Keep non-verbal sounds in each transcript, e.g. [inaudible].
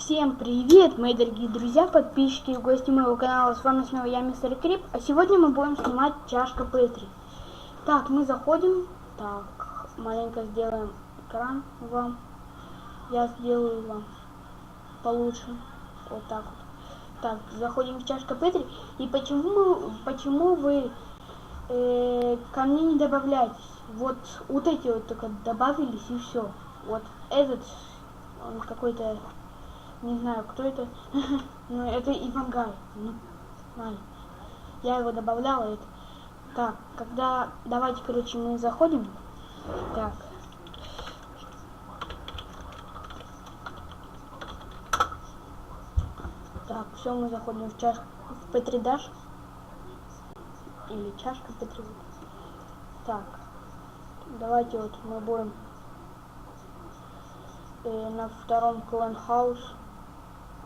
Всем привет, мои дорогие друзья, подписчики и гости моего канала. С вами снова я, мистер Крип. А сегодня мы будем снимать чашка Петри. Так, мы заходим. Так, маленько сделаем экран вам. Я сделаю вам получше. Вот так вот. Так, заходим в чашка Петри. И почему, почему вы э, ко мне не добавляетесь? Вот, вот эти вот только добавились и все. Вот этот, он какой-то не знаю, кто это. [laughs] Но это Ивангай. Ну. Я его добавляла. Это. Так, когда... Давайте, короче, мы заходим. Так. Так, все, мы заходим в чашку в Петридаш. Или чашка Петри. Так. Давайте вот мы будем э, на втором клан хаус.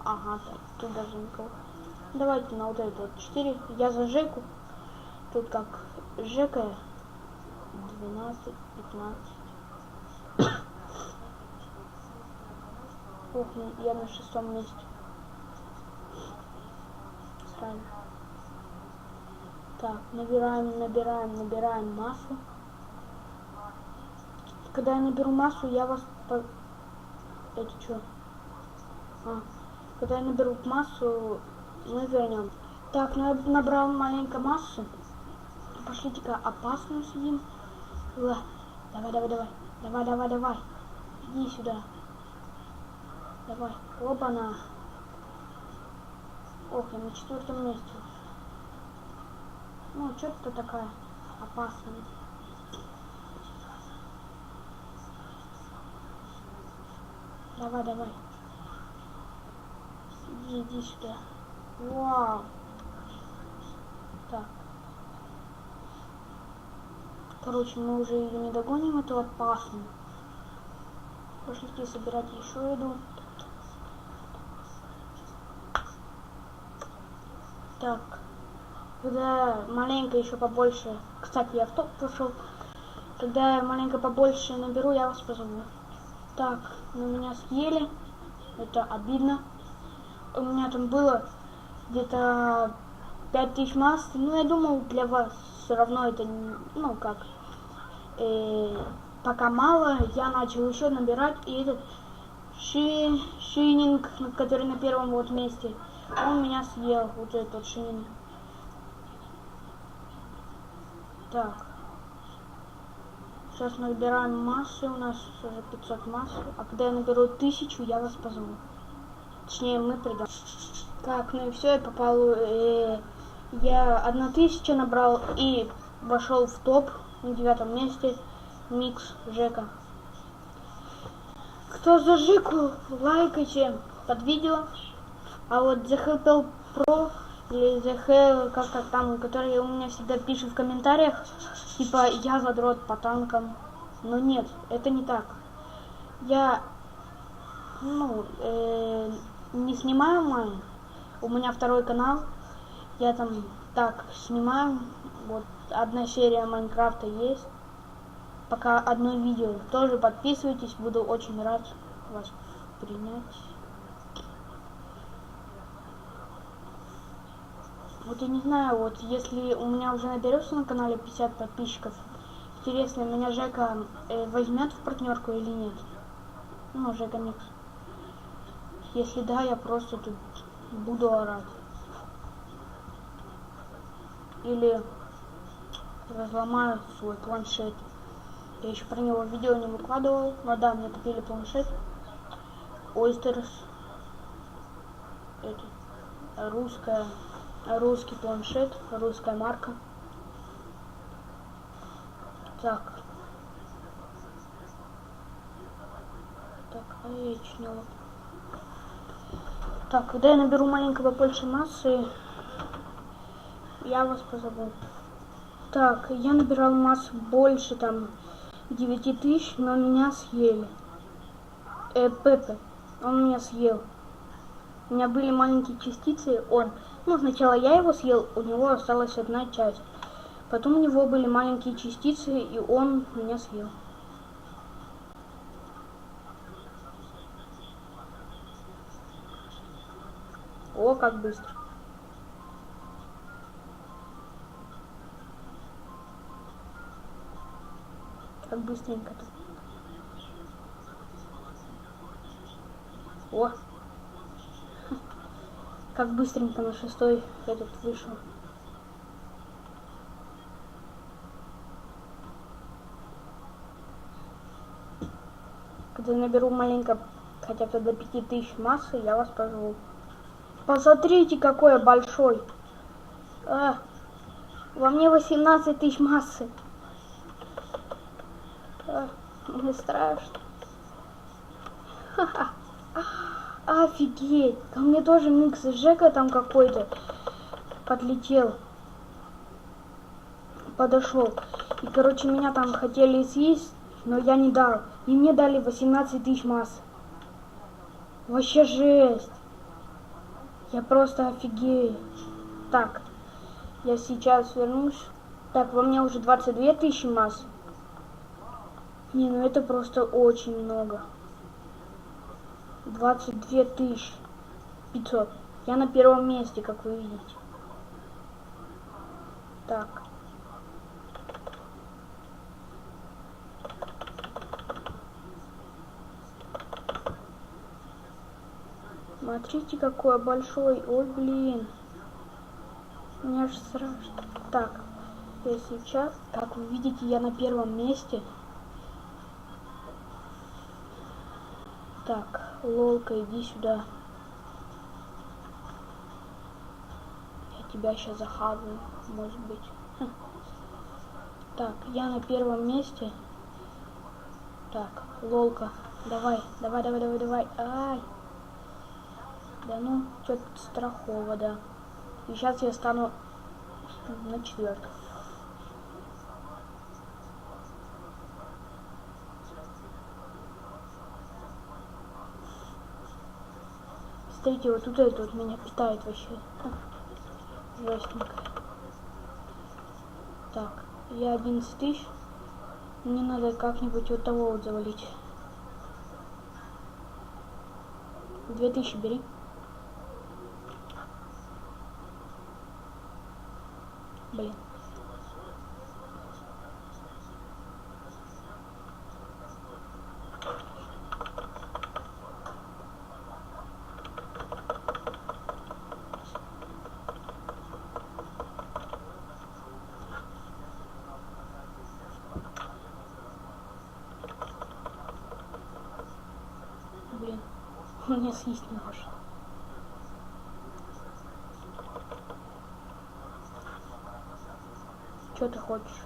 Ага, так, тут даже никого. Давайте на вот это вот 4. Я за Жеку. Тут как Жека 12, 15. Ух, ну, я на шестом месте. Сразу. Так, набираем, набираем, набираем массу. Когда я наберу массу, я вас... По... Это что? А, когда я наберу массу, мы вернем. Так, ну я набрал маленькую массу. Пошлите-ка опасную сидим. Ла. Давай, давай, давай. Давай, давай, давай. Иди сюда. Давай. Оба-на. Ох, я на четвертом месте. Ну, что ты такая опасная? Давай, давай. Иди, сюда. Вау. Так. Короче, мы уже ее не догоним, это опасно. Пошлите собирать еще еду. Так. Когда маленько еще побольше... Кстати, я в топ пошел. Когда я маленько побольше наберу, я вас позову. Так, ну меня съели. Это обидно у меня там было где-то 5000 масс. Ну, я думал, для вас все равно это, ну, как, э, пока мало, я начал еще набирать, и этот ши, шининг, который на первом вот месте, он меня съел, вот этот шининг. Так. Сейчас набираем массу, у нас уже 500 масс. А когда я наберу 1000, я вас позову. Точнее, мы придем. Так, ну и все, я попал... Э, я одна тысяча набрал и вошел в топ на девятом месте. Микс Жека. Кто за Жеку, лайкайте под видео. А вот The Pro или The Hell, как-то там, которые у меня всегда пишут в комментариях, типа я задрот по танкам. Но нет, это не так. Я, ну, э, не снимаю майн. У меня второй канал. Я там так снимаю. Вот одна серия Майнкрафта есть. Пока одно видео. Тоже подписывайтесь. Буду очень рад вас принять. Вот я не знаю, вот если у меня уже наберется на канале 50 подписчиков, интересно, меня Жека э, возьмет в партнерку или нет? Ну, Жека Микс. Если да, я просто тут буду орать. Или разломаю свой планшет. Я еще про него видео не выкладывал. Но да, мне купили планшет. Ойстерс. Это русская, русский планшет, русская марка. Так. Так, а я чё так, когда я наберу маленького больше массы, я вас позову. Так, я набирал массу больше, там, 9 тысяч, но меня съели. Э, Пепе, он меня съел. У меня были маленькие частицы, он, ну, сначала я его съел, у него осталась одна часть. Потом у него были маленькие частицы, и он меня съел. О, как быстро. Как быстренько-то. О! [laughs] Как быстренько на шестой этот вышел. Когда наберу маленько, хотя бы до 5000 массы, я вас позову. Посмотрите, какой я большой. А, во мне 18 тысяч массы. А, мне страшно. Ха-ха. Офигеть! Ко мне тоже микс Жека там какой-то подлетел. Подошел. И, короче, меня там хотели съесть, но я не дал. И мне дали 18 тысяч масс. Вообще жесть. Я просто офигею. Так, я сейчас вернусь. Так, во мне уже 22 тысячи масс. Не, ну это просто очень много. 22 тысячи 500. Я на первом месте, как вы видите. Так. Смотрите, какой большой. Ой, блин. Мне аж страшно. Так, я сейчас, как вы видите, я на первом месте. Так, Лолка, иди сюда. Я тебя сейчас захаваю, может быть. Хм. Так, я на первом месте. Так, Лолка, давай, давай, давай, давай, давай. Ай. Да ну, что-то страхово, да. И сейчас я стану на четвертом. Смотрите, вот тут это вот меня питает вообще. Жестенько. Так, я 11 тысяч. Мне надо как-нибудь вот того вот завалить. 2000 бери. Блин. Блин, он меня съесть не может. Что ты хочешь?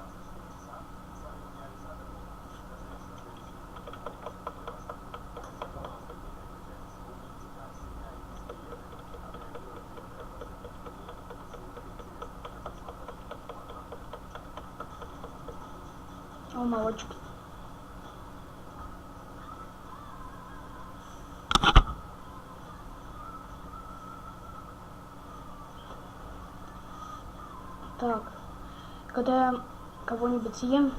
О, молочки. Так, когда кого-нибудь съем,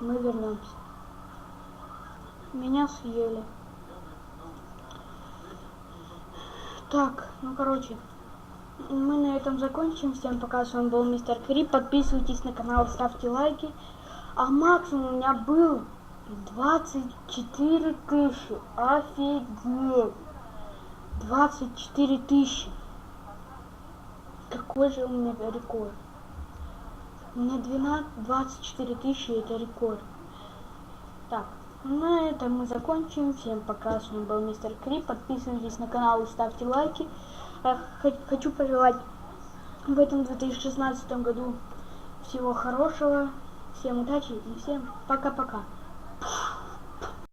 мы вернемся. Меня съели. Так, ну короче, мы на этом закончим. Всем пока, с вами был Мистер Крип. Подписывайтесь на канал, ставьте лайки. А максимум у меня был 24 тысячи. Офигеть. 24 тысячи. Какой же у меня рекорд? Меня 12, 24 тысячи, это рекорд. Так, на этом мы закончим. Всем пока, с вами был Мистер Крип. Подписывайтесь на канал и ставьте лайки. Я хочу пожелать в этом 2016 году всего хорошего. Всем удачи и всем пока-пока.